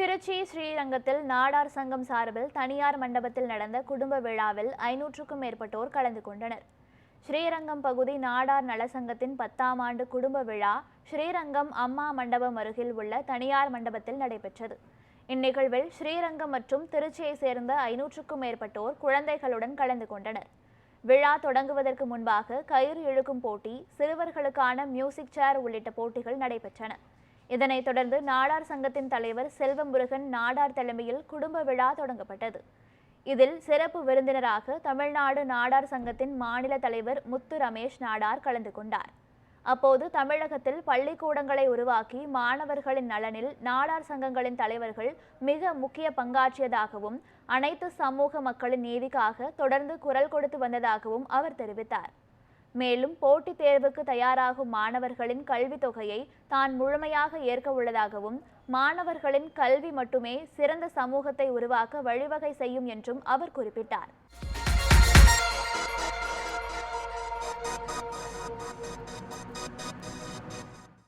திருச்சி ஸ்ரீரங்கத்தில் நாடார் சங்கம் சார்பில் தனியார் மண்டபத்தில் நடந்த குடும்ப விழாவில் ஐநூற்றுக்கும் மேற்பட்டோர் கலந்து கொண்டனர். ஸ்ரீரங்கம் பகுதி நாடார் நலசங்கத்தின் பத்தாம் ஆண்டு குடும்ப விழா ஸ்ரீரங்கம் அம்மா மண்டபம் அருகில் உள்ள தனியார் மண்டபத்தில் நடைபெற்றது. இந்நிகழ்வில் ஸ்ரீரங்கம் மற்றும் திருச்சியை சேர்ந்த ஐநூற்றுக்கும் மேற்பட்டோர் குழந்தைகளுடன் கலந்து கொண்டனர். விழா தொடங்குவதற்கு முன்பாக கயிறு இழுக்கும் போட்டி சிறுவர்களுக்கான மியூசிக் சேர் உள்ளிட்ட போட்டிகள் நடைபெற்றன. இதனைத் தொடர்ந்து நாடார் சங்கத்தின் தலைவர் செல்வமுருகன் நாடார் தலைமையில் குடும்ப விழா தொடங்கப்பட்டது. இதில் சிறப்பு விருந்தினராக தமிழ்நாடு நாடார் சங்கத்தின் மாநில தலைவர் முத்து ரமேஷ் நாடார் கலந்து கொண்டார். அப்போது தமிழகத்தில் பள்ளிக்கூடங்களை உருவாக்கி மாணவர்களின் நலனில் நாடார் சங்கங்களின் தலைவர்கள் மிக முக்கிய பங்காற்றியதாகவும் அனைத்து சமூக மக்களின் நீதிக்காக தொடர்ந்து குரல் கொடுத்து வந்ததாகவும் அவர் தெரிவித்தார். மேலும் போட்டித் தேர்வுக்கு தயாராகும் மாணவர்களின் கல்வித் தொகையை தான் முழுமையாக ஏற்க உள்ளதாகவும் மாணவர்களின் கல்வி மட்டுமே சிறந்த சமூகத்தை உருவாக்க வழிவகை செய்யும் என்றும் அவர் குறிப்பிட்டார்.